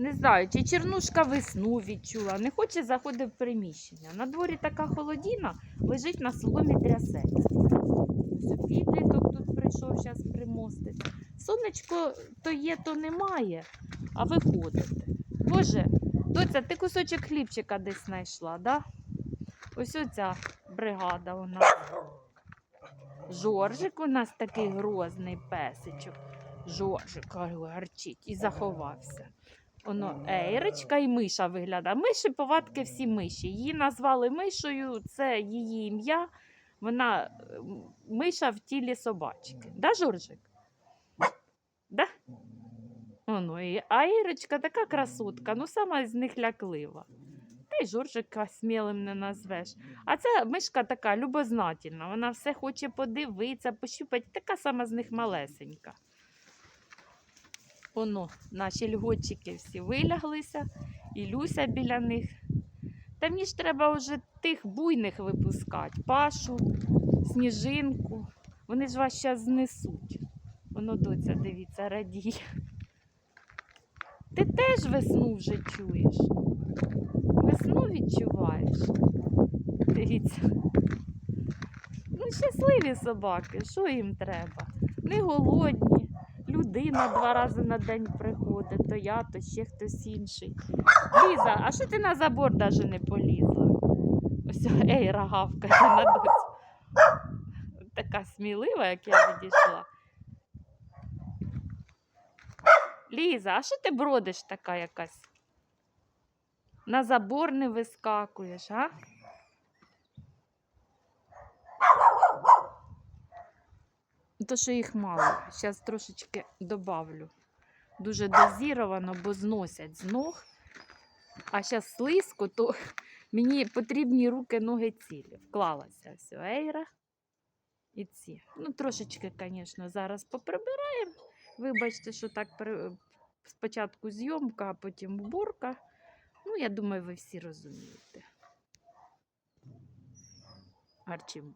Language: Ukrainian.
Не знаю, чи чернушка весну відчула, не хоче заходити в приміщення. На дворі така холодіна, лежить на соломі трясеться. Підліток тут прийшов, зараз примостить. Сонечко то є, то немає, а виходите. Боже, доця, ти кусочок хлібчика десь знайшла, да? Ось оця бригада у нас. Жоржик у нас такий грозний песичок. Жоржик гарчить і заховався. Воно Ейрочка і миша виглядає. Миші повадки всі миші. Її назвали мишою, це її ім'я. Вона е, миша в тілі собачки. Да, Жоржик? Да? Воно, і а Ірочка така красотка, ну сама з них ляклива. Та й Жоржика смілим не назвеш. А ця мишка така любознательна, вона все хоче подивитися, пощупати, така сама з них малесенька. Воно, наші льготчики всі виляглися, і Люся біля них. Та мені ж треба вже тих буйних випускати. Пашу, сніжинку. Вони ж вас зараз знесуть. Воно доця, дивіться, радіє. Ти теж весну вже чуєш. Весну відчуваєш. Дивіться. Ну, щасливі собаки, що їм треба? Не голодні. Людина два рази на день приходить, то я, то ще хтось інший. Ліза, а що ти на забор навіть не полізла? Ось ей, рагавка на доцю. Така смілива, як я відійшла. Ліза, а що ти бродиш така якась? На забор не вискакуєш, а? То, що їх мало. Зараз трошечки добавлю. Дуже дозіровано, бо зносять з ног. А зараз слизько, то мені потрібні руки, ноги цілі. Вклалася все, ейра і ці. Ну, трошечки, звісно, зараз поприбираємо. Вибачте, що так при- спочатку зйомка, а потім уборка. Ну, я думаю, ви всі розумієте. Арчимо.